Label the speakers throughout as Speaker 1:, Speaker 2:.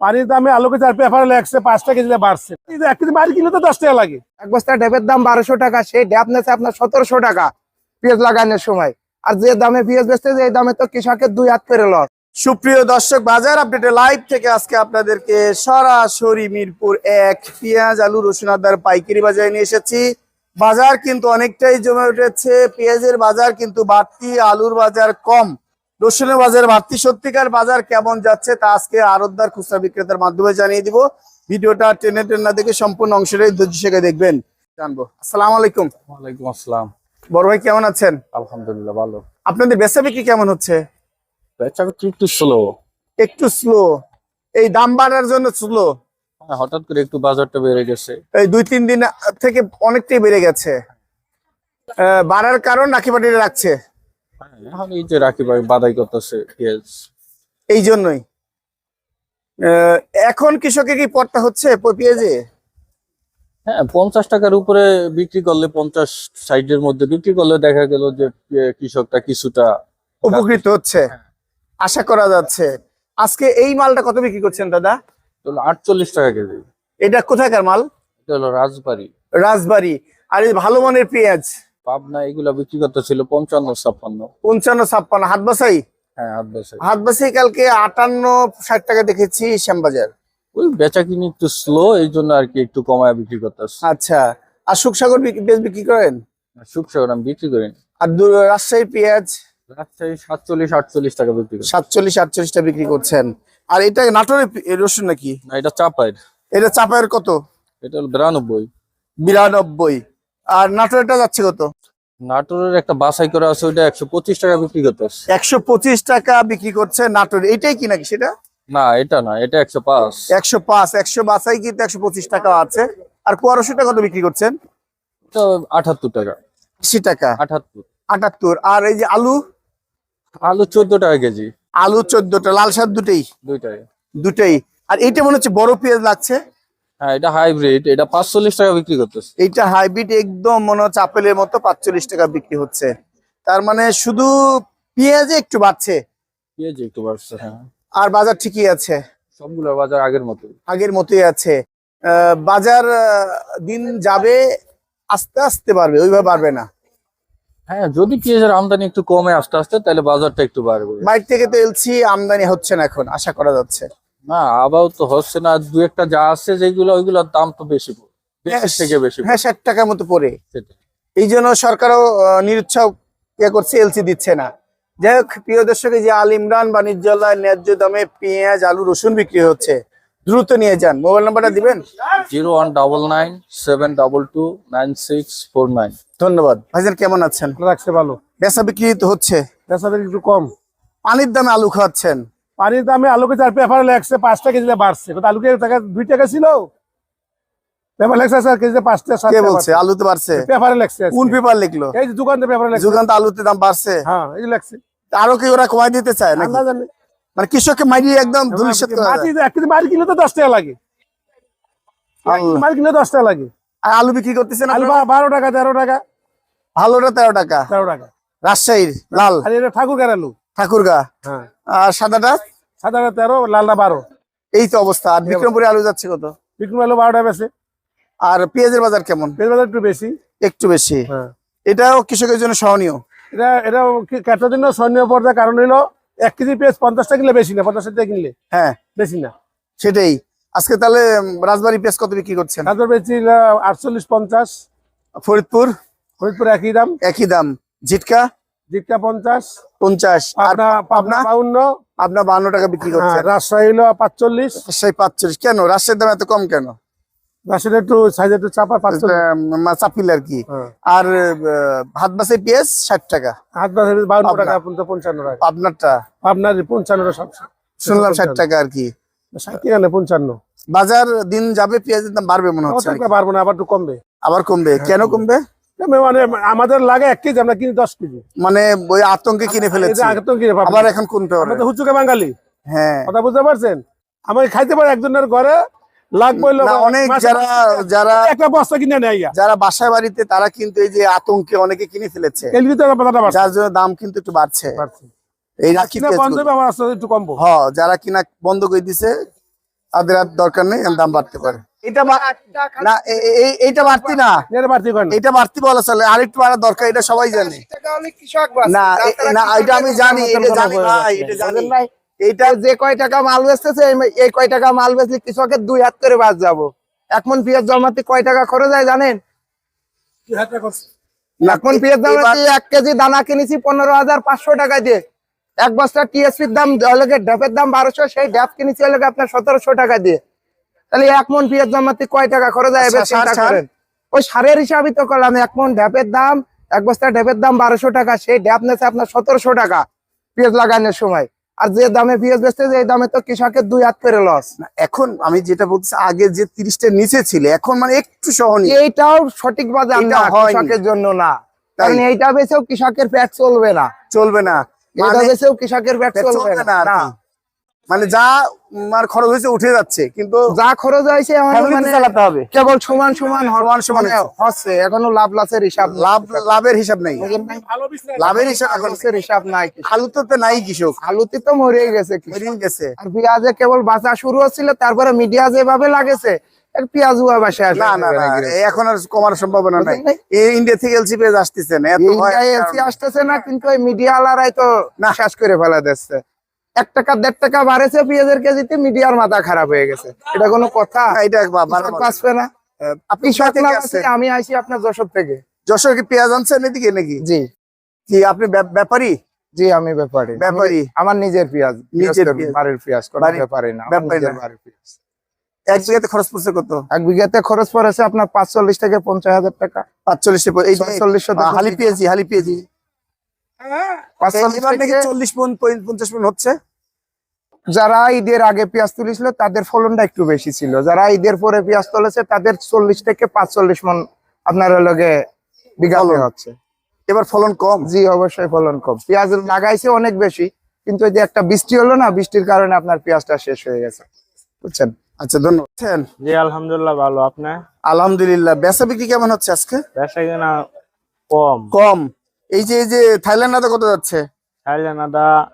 Speaker 1: পানির দামে আলুকে চার পেপারে লাগছে পাঁচটা কেজি বাড়ছে। এই এক কেজি মারি কিলো তো দশ টাকা লাগে।
Speaker 2: এক বস্তা ড্যাবের দাম বারোশো টাকা সেই ড্যাব নেছে আপনার সতেরোশো টাকা পেঁয়াজ লাগানোর সময়। আর যে দামে পেঁয়াজ বেচতে যে দামে তো কৃষকের দুই হাত করে লস।
Speaker 3: সুপ্রিয় দর্শক বাজার আপডেটে লাইভ থেকে আজকে আপনাদেরকে সরাসরি মিরপুর এক পেঁয়াজ আলু রসুন আদার পাইকারি বাজারে নিয়ে এসেছি। বাজার কিন্তু অনেকটাই জমে উঠেছে। পেঁয়াজের বাজার কিন্তু বাড়তি আলুর বাজার কম। রসুনের বাজার বাড়তি সত্যিকার বাজার কেমন যাচ্ছে তা আজকে আরতদার খুচরা বিক্রেতার মাধ্যমে জানিয়ে দিব। ভিডিওটা টেনে টেনে দেখে সম্পূর্ণ অংশটাই ধৈর্য শেখে দেখবেন। জানব। আসসালামু আলাইকুম।
Speaker 4: ওয়ালাইকুম আসসালাম।
Speaker 3: বড় ভাই কেমন আছেন?
Speaker 4: আলহামদুলিল্লাহ ভালো।
Speaker 3: আপনাদের বেচা বিক্রি কেমন হচ্ছে?
Speaker 4: বেচা বিক্রি একটু স্লো
Speaker 3: একটু স্লো এই দাম বাড়ার জন্য স্লো
Speaker 4: হঠাৎ করে একটু বাজারটা বেড়ে গেছে।
Speaker 3: এই দুই তিন দিন থেকে অনেকটাই বেড়ে গেছে। বাড়ার কারণ নাকি পাটিরা রাখছে?
Speaker 4: এখন এই যে রাখি ভাই বাদাই করতেছে পেঁয়াজ
Speaker 3: এই জন্যই। এখন কৃষকের কি পড়তা হচ্ছে পেঁয়াজে?
Speaker 4: হ্যাঁ পঞ্চাশ টাকার উপরে বিক্রি করলে পঞ্চাশ সাইডের মধ্যে বিক্রি করলে দেখা গেল যে কৃষকটা কিছুটা
Speaker 3: উপকৃত হচ্ছে। আশা করা যাচ্ছে। আজকে এই মালটা কত বিক্রি করছেন দাদা?
Speaker 4: আটচল্লিশ টাকা কেজি।
Speaker 3: এটা কোথাকার মাল?
Speaker 4: এটা হলো রাজবাড়ি।
Speaker 3: রাজবাড়ি। আর এই ভালো মানের পেঁয়াজ।
Speaker 4: পাবনা এগুলো বিক্রি করতে ছিল পঞ্চান্ন ছাপ্পান্ন।
Speaker 3: পঞ্চান্ন ছাপ্পান্ন। হাত বাসাই
Speaker 4: হ্যাঁ হাত বেচে
Speaker 3: হাত বাসাই কালকে আটান্ন ষাট টাকা দেখেছি শ্যামবাজার।
Speaker 4: ওই বেচা কিনি একটু স্লো এই জন্য আর কি একটু কমায় বিক্রি করতেছে।
Speaker 3: আচ্ছা আর সুখসাগর পেঁয়াজ বিক্রি করেন?
Speaker 4: সুখসাগর আমি বিক্রি করি
Speaker 3: আর রাজশাহীর পেঁয়াজ?
Speaker 4: রাজশাহী সাতচল্লিশ আটচল্লিশ টাকা বিক্রি করি
Speaker 3: সাতচল্লিশ আটচল্লিশটা বিক্রি করছেন। আর এটা নাটোরের রসুন নাকি?
Speaker 4: না এটা চাপায়ের
Speaker 3: এটা চাপায়ের কত?
Speaker 4: এটা হলো বিরানব্বই।
Speaker 3: বিরানব্বই। আর নাটোরেরটা যাচ্ছে কত?
Speaker 4: নাটোরের একটা বাছাই করা আছে ওইটা একশো পঁচিশ টাকা বিক্রি করতেছে।
Speaker 3: একশো পঁচিশ টাকা বিক্রি করছে নাটোর। এটাই কি নাকি সেটা?
Speaker 4: না এটা না এটা একশো পাঁচ।
Speaker 3: একশো পাঁচ একশো বাসাই কিন্তু একশো পঁচিশ টাকা আছে। আর কুয়ারশোটা কত বিক্রি করছেন?
Speaker 4: এটা আঠাত্তর টাকা।
Speaker 3: আশি টাকা।
Speaker 4: আঠাত্তর
Speaker 3: আটাত্তর। আর এই যে আলু?
Speaker 4: আলু চোদ্দ টাকা কেজি।
Speaker 3: আলু চোদ্দটা লাল শাক দুটেই?
Speaker 4: দুইটাই।
Speaker 3: দুটেই। আর এইটা মনে হচ্ছে বড় পেঁয়াজ লাগছে?
Speaker 4: হ্যাঁ এটা হাইব্রিড এটা পাঁচচল্লিশ টাকা বিক্রি করতেছে।
Speaker 3: এইটা হাইব্রিড একদম মনে হচ্ছে আপেলের মতো পাঁচচল্লিশ টাকা বিক্রি হচ্ছে। তার মানে শুধু পেঁয়াজে একটু বাড়ছে।
Speaker 4: পেঁয়াজ একটু বাড়ছে হ্যাঁ।
Speaker 3: আর বাজার ঠিকই আছে।
Speaker 4: সবগুলোর বাজার আগের মতো
Speaker 3: আগের মতোই আছে। বাজার দিন যাবে আস্তে আস্তে বাড়বে ওইভাবে বাড়বে না।
Speaker 4: হ্যাঁ যদি পেঁয়াজের আমদানি একটু কমে আস্তে আস্তে তাহলে বাজারটা একটু বাড়বে।
Speaker 3: বাইরে থেকে তো এলসি আমদানি হচ্ছে না এখন আশা করা যাচ্ছে।
Speaker 4: না আবার তো হচ্ছে না দু একটা যা আছে যেগুলো ওইগুলোর দাম তো বেশি বেশি থেকে বেশি
Speaker 3: হ্যাঁ ষাট টাকার মতো পড়ে।
Speaker 4: সেটাই।
Speaker 3: এই জন্য সরকারও আহ, নিরুৎসাহ ইয়ে করছে এলসি দিচ্ছে না। যাই হোক প্রিয় দর্শক এই যে আল ইমরান বাণিজ্যালয় ন্যায্য দামে পেঁয়াজ আলু রসুন বিক্রি হচ্ছে দ্রুত নিয়ে যান। মোবাইল নাম্বারটা দিবেন?
Speaker 4: Zero one double nine seven double two nine six four nine.
Speaker 3: ধন্যবাদ। ভাইজান কেমন আছেন?
Speaker 1: রাখছে ভালো।
Speaker 3: বেচা বিক্রি তো হচ্ছে।
Speaker 1: বেচাদের একটু কম।
Speaker 3: পানির দামে আলু খাওয়াচ্ছেন।
Speaker 1: পানির দামে আলুকে চার পেপারে লাগছে পাঁচটা কেজি বাড়ছে। আলুকে টাকা দুই টাকা ছিল। পেপার লাগছে স্যার কেজি পাঁচটা সাত
Speaker 3: কে বলছে? আলু তো বাড়ছে?
Speaker 1: পেপারে লাগছে
Speaker 3: কোন পেপার লিখলো?
Speaker 1: এই যে দোকান পেপারে লাগছে।
Speaker 3: যুগান্ত আলুতে দাম বাড়ছে?
Speaker 1: হ্যাঁ এই লাগছে।
Speaker 3: আরও কি ওরা কমাই দিতে চায় নাকি?
Speaker 1: আন্দাজ
Speaker 3: মানে কৃষককে মারিয়ে একদম করা
Speaker 1: মাটি মারি তো টাকা লাগে। মারি টাকা লাগে।
Speaker 3: আর আলু বিক্রি করতেছেন
Speaker 1: আলু
Speaker 3: আপনারা?
Speaker 1: বা- বারো টাকা তেরো টাকা।
Speaker 3: ভালোটা তেরো টাকা।
Speaker 1: তেরো টাকা।
Speaker 3: রাজশাহীর লাল।
Speaker 1: আর এটা ঠাকুর আলু।
Speaker 3: ঠাকুরগা?
Speaker 1: হ্যাঁ।
Speaker 3: আর সাদাটা?
Speaker 1: সাদাটা তেরো লালটা বারো।
Speaker 3: এই তো অবস্থা। আর বিক্রমপুরে আলু যাচ্ছে কত?
Speaker 1: বিক্রম আলু বারোটা বেছে
Speaker 3: আর পেঁয়াজের বাজার কেমন?
Speaker 1: পেঁয়াজ বাজার একটু বেশি।
Speaker 3: একটু বেশি।
Speaker 1: হ্যাঁ।
Speaker 3: এটাও কৃষকের জন্য সহনীয়?
Speaker 1: এটা এটা কাটার জন্য স্বর্ণীয় পর্যায়ে কারণ হলো এক কেজি পেঁয়াজ পঞ্চাশ টাকা কিনলে বেশি না পঞ্চাশ টাকা কিনলে
Speaker 3: হ্যাঁ।
Speaker 1: বেশি না।
Speaker 3: সেটাই। আজকে তাহলে রাজবাড়ী পেঁয়াজ কত বিক্রি করছেন?
Speaker 1: তারপর বেশি আটচল্লিশ পঞ্চাশ।
Speaker 3: ফরিদপুর?
Speaker 1: ফরিদপুর একই দাম।
Speaker 3: একই দাম। জিটকা
Speaker 1: জিটকা পঞ্চাশ।
Speaker 3: পঞ্চাশ।
Speaker 1: পাবনা বাউন্ন।
Speaker 3: আপনার বান্ন টাকা বিক্রি
Speaker 1: হ্যাঁ,
Speaker 3: করছেন
Speaker 1: রাজশাহী হলো পাঁচচল্লিশ।
Speaker 3: পাঁচচল্লিশ। কেন? রাজশাহীর দাম এত কম কেন?
Speaker 1: রাজশাহী একটু সাইজ একটু চাপা
Speaker 3: চাপিল আর কি।
Speaker 1: হ্যাঁ।
Speaker 3: আর বাসে পেঁয়াজ ষাট টাকা।
Speaker 1: হাত বাউন্ন টাকা পঞ্চান্ন টাকা।
Speaker 3: আপনারটা
Speaker 1: আপনার পঞ্চান্ন সব
Speaker 3: শুনলাম ষাট টাকা আর কি।
Speaker 1: ষাট টাকা পঞ্চান্ন।
Speaker 3: বাজার দিন যাবে পেঁয়াজের দাম বাড়বে মনে হচ্ছে নাকি?
Speaker 1: না আবার একটু কমবে।
Speaker 3: আবার কমবে। কেন কমবে?
Speaker 1: মানে আমাদের লাগে এক কেজি আমরা কিনি দশ কেজি।
Speaker 3: মানে ওই আতঙ্কে কিনে ফেলেছে। আবার এখন কোন
Speaker 1: আমরা হুচুকে বাঙালি।
Speaker 3: হ্যাঁ।
Speaker 1: কথা বুঝতে পারছেন? আমাকে খাইতে পারে একজনের ঘরে? লাগবে
Speaker 3: অনেক যারা যারা
Speaker 1: একটা বস্তা কিনে নেয়
Speaker 3: যারা বাসায় বাড়িতে তারা কিন্তু এই যে আতঙ্কে অনেকে কিনে ফেলেছে। যার জন্য দাম কিন্তু একটু বাড়ছে।
Speaker 1: বাড়ছে।
Speaker 3: এই রাখি
Speaker 1: আমার একটু কমবো।
Speaker 3: হ যারা কিনা বন্ধ করে দিছে তাদের আর দরকার নেই এর দাম বাড়তে পারে। এটা না এ- এ- এই- এইটা বাড়তি না।
Speaker 1: এটা বাড়তি করেন
Speaker 3: এটা বাড়তি বলা চলে। আরেকটু বাড়ার দরকার এটা সবাই জানে।
Speaker 2: টাকা হলে কৃষক বাঁচে।
Speaker 3: না না এটা আমি
Speaker 2: কৃষকের
Speaker 3: জানি এটা জানি ভাই এটা জানি।
Speaker 2: বুঝলেন
Speaker 3: এইটা
Speaker 2: যে কয় টাকা মাল বেচতেছে এই- কয় টাকা মাল বেচলে কৃষকের দুই হাত করে বাদ যাব। এখন পেঁয়াজ জমাতে কয় টাকা খরচ হয় জানেন?
Speaker 3: না,
Speaker 2: এখন পেঁয়াজ জমাতে এক কেজি দানা কিনেছি পনেরো হাজার পাঁচশো টাকা দিয়ে। এক বস্তা টিএসপির দাম ড্যাপের দাম বারোশো সেই ড্যাপ কিনেছি হলে আপনার সতেরোশো টাকা দিয়ে। তাহলে এক মন পেঁয়াজ জমাতে কয় টাকা খরচ হয়
Speaker 3: আচ্ছা,
Speaker 2: ওই সারের হিসাবই তো করলাম এক মন ড্যাপের দাম এক বস্তা ড্যাপের দাম বারোশো টাকা সেই ড্যাপ নেছে আপনার সতেরোশো টাকা পেঁয়াজ লাগানোর সময়। আর যে দামে পেঁয়াজ বেচতে এই দামে তো কৃষকের দুই হাত করে লস
Speaker 3: এখন আমি যেটা বলছি আগে যে তিরিশটার নিচে ছিল এখন মানে একটু সহনীয়
Speaker 2: এইটাও সঠিক বাজার। কৃষকের জন্য না। কারণ এইটা বেচেও কৃষকের পেট চলবে না।
Speaker 3: চলবে না।
Speaker 2: এটা
Speaker 3: মানে
Speaker 2: কৃষকের পেট চলবে
Speaker 3: না। মানে যা মার খরচ হয়েছে উঠে যাচ্ছে কিন্তু
Speaker 2: যা খরচ হয়েছে মানে
Speaker 3: চালাতে হবে
Speaker 2: কেবল সমান সমান
Speaker 3: সমান সমান
Speaker 2: মানে হচ্ছে এখনও লাভ লসের হিসাব
Speaker 3: লাভ লাভের হিসাব নেই? লাভের হিসাব এখন
Speaker 2: হিসাব নাই কৃষক।
Speaker 3: আলু তো নাই কৃষক
Speaker 2: আলুতে তো মরে গেছে।
Speaker 3: বেরিয়ে গেছে
Speaker 2: আর পেঁয়াজে কেবল বাঁচা শুরু হচ্ছিল তারপরে মিডিয়া যেভাবে লাগেছে পেঁয়াজ বাসে আসে
Speaker 3: না না না এখন আর কমার সম্ভাবনা নাই। এই ইন্ডিয়া থেকে এলসি পেজ আসতেছে না এত
Speaker 2: এলসি আসতেছে না কিন্তু ওই মিডিয়া তো
Speaker 3: না।
Speaker 2: শেষ করে ফেলা দিচ্ছে এক টাকা দেড় টাকা বাড়েছে পেঁয়াজের কেজিতে মিডিয়ার মাথা খারাপ হয়ে গেছে। এটা কোনো কথা?
Speaker 3: এটা
Speaker 2: বাঁচবে না?
Speaker 3: আপনি
Speaker 2: আমি আইছি আপনার যশোর থেকে।
Speaker 3: যশোর কি পেঁয়াজ আনছেন এদিকে নাকি?
Speaker 2: জি।
Speaker 3: কি আপনি ব্যাপারী?
Speaker 2: জি আমি ব্যাপারে।
Speaker 3: ব্যাপারী?
Speaker 2: আমার নিজের পেঁয়াজ
Speaker 3: নিজের পেঁয়াজ।
Speaker 2: বাড়ির পেঁয়াজ কোনো ব্যাপারে না
Speaker 3: ব্যাপারী
Speaker 2: বাড়ির পেঁয়াজ।
Speaker 3: এক বিঘাতে খরচ পড়ছে কত?
Speaker 2: এক বিঘাতে খরচ পড়েছে আপনার পাঁচচল্লিশ থেকে পঞ্চাশ হাজার টাকা।
Speaker 3: পাঁচচল্লিশ যে- হালি পেঁয়াজি হালি চল্লিশ পঞ্চাশ মন হচ্ছে?
Speaker 2: যারা ঈদের আগে পেঁয়াজ তুলেছিল তাদের ফলনটা একটু বেশি ছিল। যারা ঈদের পরে পেঁয়াজ তুলেছে তাদের চল্লিশ থেকে পাঁচচল্লিশ মন আপনার লগে বিঘা। হচ্ছে।
Speaker 3: এবার ফলন কম?
Speaker 2: জি অবশ্যই ফলন কম। পেঁয়াজ লাগাইছে অনেক বেশি কিন্তু এই যে একটা বৃষ্টি হলো না বৃষ্টির কারণে আপনার পেঁয়াজটা শেষ হয়ে গেছে। বুঝছেন?
Speaker 3: আচ্ছা ধন্যবাদ।
Speaker 5: জি আলহামদুলিল্লাহ ভালো। আপনার
Speaker 3: আলহামদুলিল্লাহ। বেচা বিক্রি কেমন হচ্ছে আজকে?
Speaker 5: বেচা কিনা কম।
Speaker 3: কম। এই যে এই যে থাইল্যান্ড আদা কত যাচ্ছে?
Speaker 5: থাইল্যান্ড আদা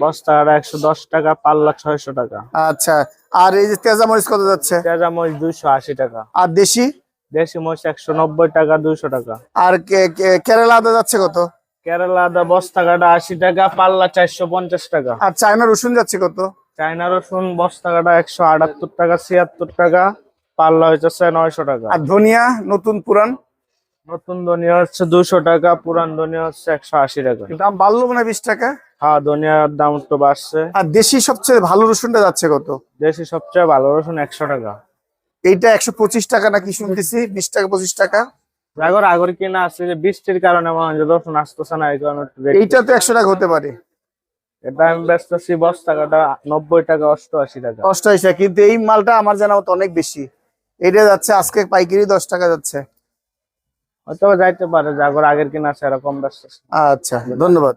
Speaker 5: বস্তাটা একশো দশ টাকা পাল্লা ছয়শো টাকা।
Speaker 3: আচ্ছা আর এই যে তেজা মরিচ কত যাচ্ছে?
Speaker 5: পেঁয়াজা মরিচ দুইশো আশি টাকা।
Speaker 3: আর দেশি?
Speaker 5: দেশি মরিচ একশো নব্বই টাকা দুইশো টাকা।
Speaker 3: আর কে- কে- কেরালা আদা যাচ্ছে কত?
Speaker 5: কেরালা আদা বস্তা কাটা আশি টাকা পাল্লা চারশো পঞ্চাশ টাকা।
Speaker 3: আর চায়না রসুন যাচ্ছে কত?
Speaker 5: চাইনা রসুন বস্তা কাটা একশো আটাত্তর টাকা ছিয়াত্তর টাকা পাল্লা হচ্ছে নয়শো টাকা।
Speaker 3: আর ধনিয়া নতুন পুরান?
Speaker 5: নতুন ধনিয়া হচ্ছে দুশো টাকা পুরান ধনিয়া হচ্ছে একশো আশি টাকা।
Speaker 3: দাম বাড়লো মানে বিশ টাকা?
Speaker 5: হ্যাঁ ধনিয়ার দাম একটু বাড়ছে।
Speaker 3: আর দেশি সবচেয়ে ভালো রসুনটা যাচ্ছে কত?
Speaker 5: দেশি সবচেয়ে ভালো রসুন একশো টাকা।
Speaker 3: এইটা একশো পঁচিশ টাকা নাকি শুনতেছি বিশ টাকা পঁচিশ টাকা?
Speaker 5: আগর আগর কিনা আসছে যে বৃষ্টির কারণে মনে হয় রসুন আসতেছে না এই কারণে
Speaker 3: এইটা তো একশো টাকা হতে পারে।
Speaker 5: এটা আমি বেচতেছি বস্তা টাকাটা নব্বই টাকা অষ্টআশি টাকা।
Speaker 3: অষ্টআশি টাকা। কিন্তু এই মালটা আমার জানা মতো অনেক বেশি। এটা যাচ্ছে আজকে পাইকারি দশ টাকা যাচ্ছে।
Speaker 5: হয়তো যাইতে পারে যা আগর আগের কিনা আছে এরকম বেচতেছে
Speaker 3: আচ্ছা ধন্যবাদ।